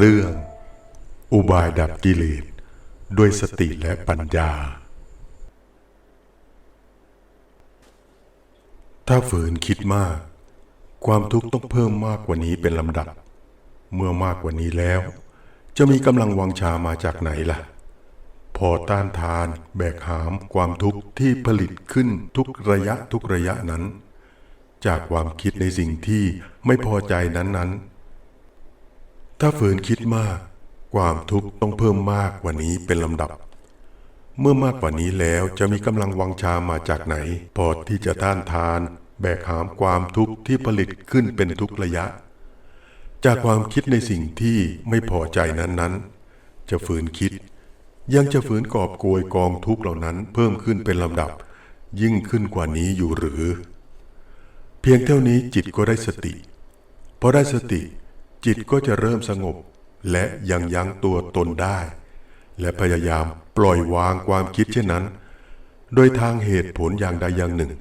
เรื่อง อุบายดับกิเลสด้วยสติและปัญญา ถ้าฝืนคิดมาก ความทุกข์ต้องเพิ่มมากกว่านี้เป็นลำดับ เมื่อมากกว่านี้แล้ว จะมีกำลังวังชามาจากไหนล่ะ พอต้านทานแบกหามความทุกข์ที่ผลิตขึ้นทุกระยะทุกระยะนั้น จากความคิดในสิ่งที่ไม่พอใจนั้นๆ ถ้าฝืนคิดมาก ความทุกข์ต้องเพิ่มมากกว่านี้เป็นลำดับ เมื่อมากกว่านี้แล้วจะมีกำลังวังชามาจากไหน พอที่จะต้านทาน แบกหามความทุกข์ที่ผลิตขึ้นเป็นทุกระยะ จากความคิดในสิ่งที่ไม่พอใจนั้นๆ จะฝืนคิด ยังจะฝืนกอบโกยกองทุกข์เหล่านั้นเพิ่มขึ้นเป็นลำดับ ยิ่งขึ้นกว่านี้อยู่หรือ เพียงเท่านี้จิตก็ได้สติพอได้สติ จิตก็จะเริ่มสงบ และยังยั้งตัวตนได้ และพยายามปล่อยวางความคิดเช่นนั้น โดยทางเหตุผลอย่างใดอย่างหนึ่ง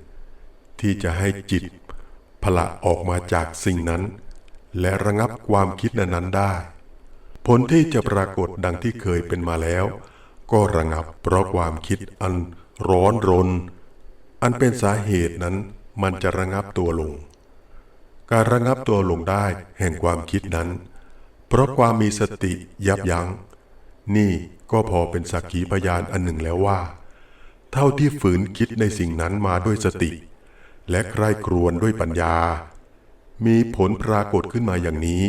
ที่จะให้จิตพละออกมาจากสิ่งนั้น และระงับความคิดนั้นๆได้ ผลที่จะปรากฏดังที่เคยเป็นมาแล้ว ก็ระงับเพราะความคิดอันร้อนรน อันเป็นสาเหตุนั้นมันจะระงับตัวลง การระงับตัวลงได้แห่งความคิดนั้น เพราะความมีสติยับยัง้ง นี่ก็พอเป็นสักขีพยานอันหนึ่งแล้วว่า เท่าที่ฝืนคิดในสิ่งนั้นมาด้วยสติ และใคร่ครวญด้วยปัญญา มีผลปรากฏขึ้นมาอย่างนี้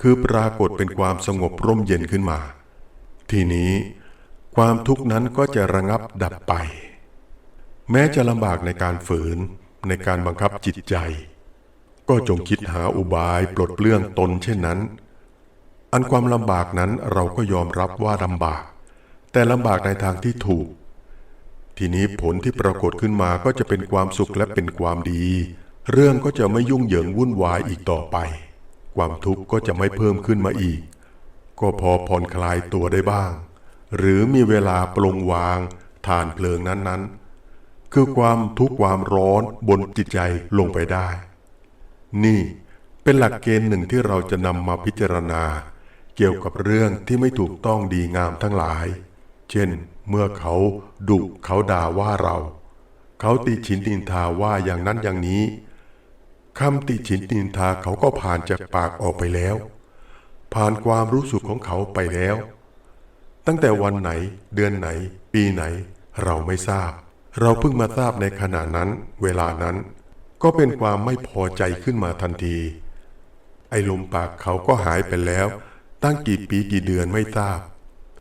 คือปรากฏเป็นความสงบร่มเย็นขึ้นมา ทีนี้ความทุกข์นั้นก็จะระงับดับไป แม้จะลำบากในการฝืนในการบังคับจิตใจ ก็จงคิดหาอุบายปลดเปลื้องตนเช่นนั้น อันความลำบากนั้นเราก็ยอมรับว่าลำบาก แต่ลำบากในทางที่ถูก ทีนี้ผลที่ปรากฏขึ้นมาก็จะเป็นความสุขและเป็นความดี เรื่องก็จะไม่ยุ่งเหยิงวุ่นวายอีกต่อไป ความทุกข์ก็จะไม่เพิ่มขึ้นมาอีก ก็พอผ่อนคลายตัวได้บ้าง หรือมีเวลาปลงวางฐานเพลิงนั้นๆ คือความทุกข์ความร้อนบนจิตใจลงไปได้ นี่เป็นหลักเกณฑ์หนึ่งที่เราจะนำมาพิจารณา เกี่ยวกับเรื่องที่ไม่ถูกต้องดีงามทั้งหลาย เช่น เมื่อเขาดุเขาด่าว่าเรา เขาติฉินตินทาว่าอย่างนั้นอย่างนี้คำติฉินตินทาเขาก็ผ่านจากปากออกไปแล้ว ผ่านความรู้สึกของเขาไปแล้ว ตั้งแต่วันไหนเดือนไหน ปีไหน เราไม่ทราบ เราเพิ่งมาทราบในขณะนั้น เวลานั้น ก็เป็นความไม่พอใจขึ้นมาทันที ไอ้ลมปากเขาก็หายไปแล้ว ตั้งกี่ปีกี่เดือนไม่ทราบ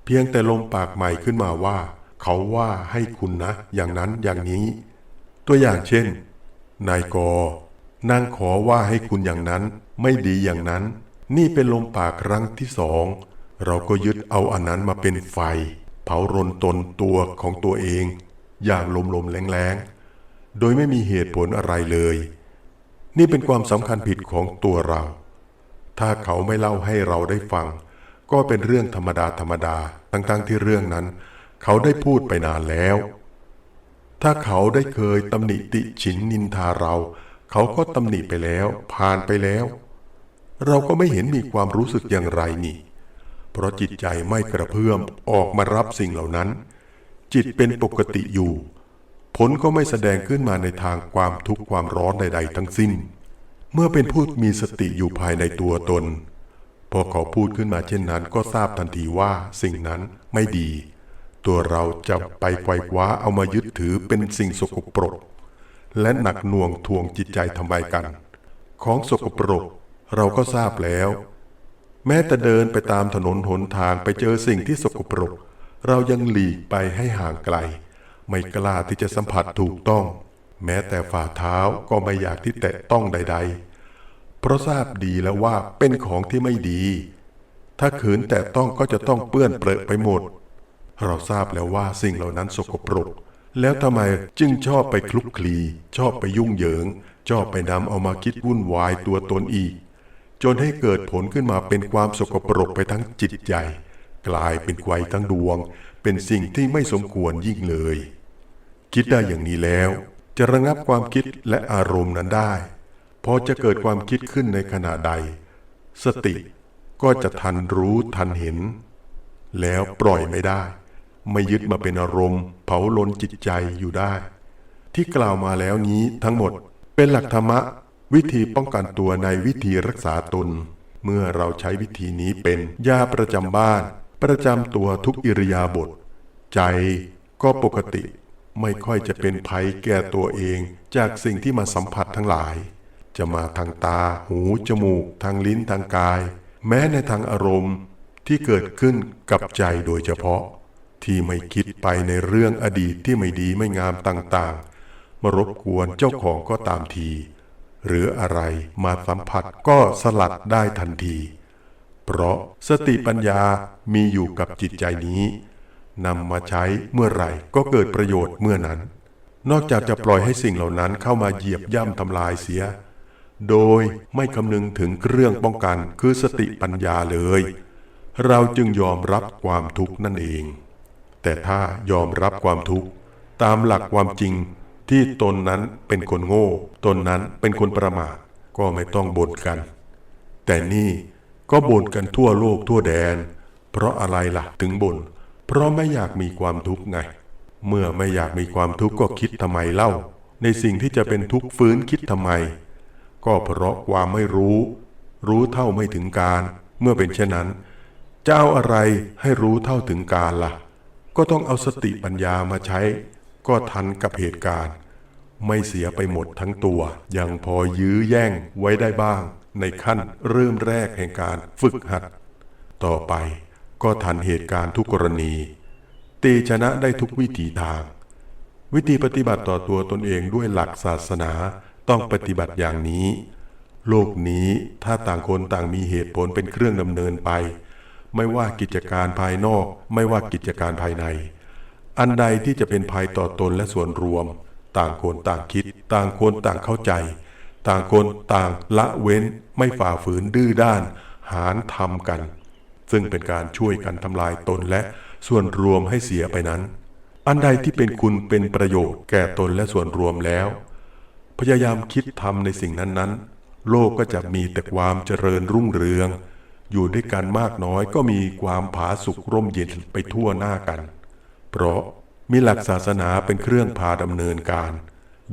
เพียงแต่ลมปากใหม่ขึ้นมาว่า เขาว่าให้คุณนะ อย่างนั้นอย่างนี้ ตัวอย่างเช่น นายกนางขอว่าให้คุณอย่างนั้น ไม่ดีอย่างนั้น นี่เป็นลมปากครั้งที่สอง เราก็ยึดเอาอันนั้นมาเป็นไฟ เผารนตนตัวของตัวเอง อย่างลมลมแรงแรงๆ โดยไม่มีเหตุผลอะไรเลย นี่เป็นความสำคัญผิดของตัวเรา ถ้าเขาไม่เล่าให้เราได้ฟัง ก็เป็นเรื่องธรรมดาธรรมดาทั้งๆที่เรื่องนั้น เขาได้พูดไปนานแล้ว ถ้าเขาได้เคยตำหนิติฉินนินทาเรา เขาก็ตำหนิไปแล้ว ผ่านไปแล้ว เราก็ไม่เห็นมีความรู้สึกอย่างไรนี่ เพราะจิตใจไม่กระเพื่อมออกมารับสิ่งเหล่านั้น จิตเป็นปกติอยู่ ผลก็ไม่แสดงขึ้นมาในทางความทุกข์ความร้อนใด ๆ ทั้งสิ้น เมื่อเป็นผู้มีสติอยู่ภายในตัวตน พอเขาพูดขึ้นมาเช่นนั้นก็ทราบทันทีว่าสิ่งนั้นไม่ดี ตัวเราจะไปไกวคว้าเอามายึดถือเป็นสิ่งสกปรก และหนักหน่วงทวงจิตใจทำไมกัน ของสกปรกเราก็ทราบแล้ว แม้แต่เดินไปตามถนนหนทางไปเจอสิ่งที่สกปรก เรายังหลีกไปให้ห่างไกล ไม่กล้าที่จะสัมผัสถูกต้อง แม้แต่ฝ่าเท้าก็ไม่อยากที่แตะต้องใด ๆ เพราะทราบดีแล้วว่าเป็นของที่ไม่ดี ถ้าขืนแตะต้องก็จะต้องเปื้อนเปรอะไปหมด เราทราบแล้วว่าสิ่งเหล่านั้นสกปรก แล้วทำไมจึงชอบไปคลุกคลี ชอบไปยุ่งเหยิง ชอบไปนำเอามาคิดวุ่นวายตัวตนอีก จนให้เกิดผลขึ้นมาเป็นความสกปรกไปทั้งจิตใจกลายเป็นไกวทั้งดวง เป็นสิ่งที่ไม่สมควรยิ่งเลย คิดได้อย่างนี้แล้ว จะระงับความคิดและอารมณ์นั้นได้ พอจะเกิดความคิดขึ้นในขณะใด สติก็จะทันรู้ทันเห็น แล้วปล่อยไม่ได้ ไม่ยึดมาเป็นอารมณ์ เผาลนจิตใจอยู่ได้ ที่กล่าวมาแล้วนี้ทั้งหมดเป็นหลักธรรมะวิธีป้องกันตัวในวิธีรักษาตน เมื่อเราใช้วิธีนี้เป็นยาประจำบ้าน ประจำตัวทุกอิริยาบถใจก็ปกติ ไม่ค่อยจะเป็นภัยแก่ตัวเองจากสิ่งที่มาสัมผัสทั้งหลาย จะมาทางตา หู จมูก ทางลิ้น ทางกาย แม้ในทางอารมณ์ที่เกิดขึ้นกับใจโดยเฉพาะ ที่ไม่คิดไปในเรื่องอดีตที่ไม่ดีไม่งามต่างๆ มารบกวนเจ้าของก็ตามที หรืออะไรมาสัมผัสก็สลัดได้ทันที เพราะสติปัญญามีอยู่กับจิตใจนี้ นำมาใช้เมื่อไหร่ก็เกิดประโยชน์เมื่อนั้น นอกจากจะปล่อยให้สิ่งเหล่านั้นเข้ามาเหยียบย่ำทำลายเสีย โดยไม่คำนึงถึงเครื่องป้องกันคือสติปัญญาเลย เราจึงยอมรับความทุกข์นั่นเอง แต่ถ้ายอมรับความทุกข์ตามหลักความจริงที่ตนนั้นเป็นคนโง่ ตนนั้นเป็นคนประมาทก็ไม่ต้องบ่นกัน แต่นี่ก็บ่นกันทั่วโลกทั่วแดน เพราะอะไรล่ะถึงบ่น เพราะไม่อยากมีความทุกข์ไง เมื่อไม่อยากมีความทุกข์ก็คิดทำไมเล่า ในสิ่งที่จะเป็นทุกข์ฟื้นคิดทำไม ก็เพราะความไม่รู้ รู้เท่าไม่ถึงการ เมื่อเป็นเช่นนั้นจะเอาอะไรให้รู้เท่าถึงการล่ะ ก็ต้องเอาสติปัญญามาใช้ ก็ทันกับเหตุการณ์ ไม่เสียไปหมดทั้งตัว ยังพอยื้อแย่งไว้ได้บ้าง ในขั้นเริ่มแรกแห่งการฝึกหัด ต่อไป ก็ทันเหตุการณ์ทุกกรณี ตีชนะได้ทุกวิถีทาง วิธีปฏิบัติต่อตัวตนเองด้วยหลักศาสนาต้องปฏิบัติอย่างนี้ โลกนี้ถ้าต่างคนต่างมีเหตุผลเป็นเครื่องดำเนินไป ไม่ว่ากิจการภายนอก ไม่ว่ากิจการภายใน อันใดที่จะเป็นภัยต่อตนและส่วนรวม ต่างคนต่างคิด ต่างคนต่างเข้าใจ ต่างคนต่างละเว้นไม่ฝ่าฝืนดื้อด้าน หารทำกัน ซึ่งเป็นการช่วยกันทำลายตนและส่วนรวมให้เสียไปนั้น อันใดที่เป็นคุณเป็นประโยชน์แก่ตนและส่วนรวมแล้ว พยายามคิดทำในสิ่งนั้นๆ โลกก็จะมีแต่ความเจริญรุ่งเรือง อยู่ด้วยกันมากน้อยก็มีความผาสุกร่มเย็นไปทั่วหน้ากัน เพราะมีหลักศาสนาเป็นเครื่องพาดำเนินการ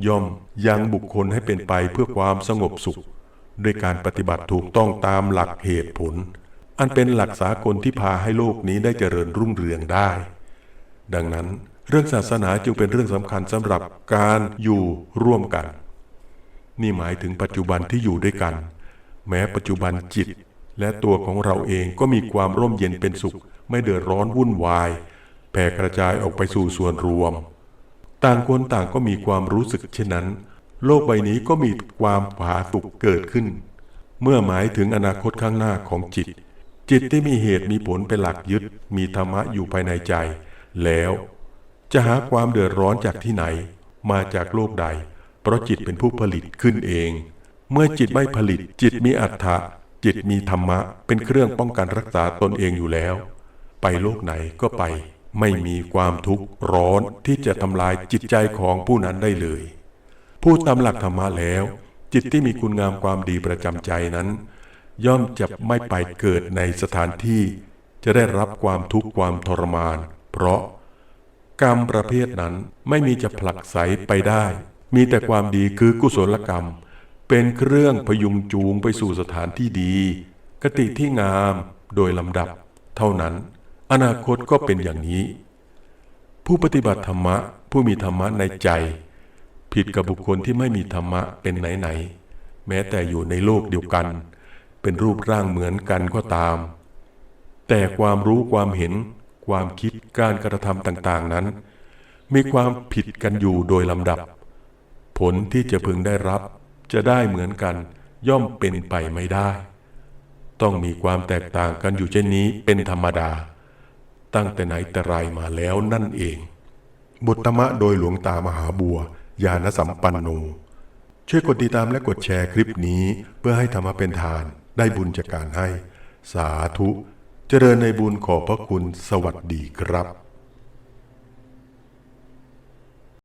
ย่อมยังบุคคลให้เป็นไปเพื่อความสงบสุข ด้วยการปฏิบัติถูกต้องตามหลักเหตุผล อันเป็นหลักสากลที่พาให้โลกนี้ได้เจริญรุ่งเรืองได้ ดังนั้นเรื่องศาสนาจึงเป็นเรื่องสำคัญสำหรับการอยู่ร่วมกัน นี่หมายถึงปัจจุบันที่อยู่ด้วยกัน แม้ปัจจุบันจิต และตัวของเราเองก็มีความร่มเย็นเป็นสุข ไม่เดือดร้อนวุ่นวาย แผ่กระจายออกไปสู่ส่วนรวม ต่างคนต่างก็มีความรู้สึกเช่นนั้น โลกใบนี้ก็มีความผาสุกเกิดขึ้น เมื่อหมายถึงอนาคตข้างหน้าของจิต จิตที่มีเหตุมีผลเป็นหลักยึด มีธรรมะอยู่ภายในใจ แล้ว จะหาความเดือดร้อนจากที่ไหน มาจากโลกใด เพราะจิตเป็นผู้ผลิตขึ้นเอง เมื่อจิตไม่ผลิต จิตมีอัตถะจิตมีธรรมะ เป็นเครื่องป้องกันรักษาตนเองอยู่แล้ว ไปโลกไหนก็ไป ไม่มีความทุกข์ร้อนที่จะทำลายจิตใจของผู้นั้นได้เลยพูดตามหลักธรรมะแล้ว จิตที่มีคุณงามความดีประจำใจนั้น ย่อมจะไม่ไปเกิดในสถานที่ จะได้รับความทุกข์ความทรมาน เพราะกรรมประเภทนั้นไม่มีจะผลักไสไปได้ มีแต่ความดีคือกุศลกรรม เป็นเครื่องพยุงจูงไปสู่สถานที่ดี กติที่งามโดยลำดับ เท่านั้น อนาคตก็เป็นอย่างนี้ ผู้ปฏิบัติธรรมะผู้มีธรรมะในใจ ผิดกับบุคคลที่ไม่มีธรรมะเป็นไหนๆแม้แต่อยู่ในโลกเดียวกัน เป็นรูปร่างเหมือนกันก็ตาม แต่ความรู้ความเห็น ความคิดการกระทำต่างๆนั้น มีความผิดกันอยู่โดยลำดับ ผลที่จะพึงได้รับ จะได้เหมือนกันย่อมเป็นไปไม่ได้ ต้องมีความแตกต่างกันอยู่เช่นนี้เป็นธรรมดา ตั้งแต่ไหนแต่ไรมาแล้วนั่นเอง บทธรรมะโดยหลวงตามหาบัว ญาณสัมปันโนช่วยกดติดตามและกดแชร์คลิปนี้เพื่อให้ธรรมะเป็นทาน ได้บุญจากการให้ สาธุ เจริญในบุญขอบพระคุณสวัสดีครับ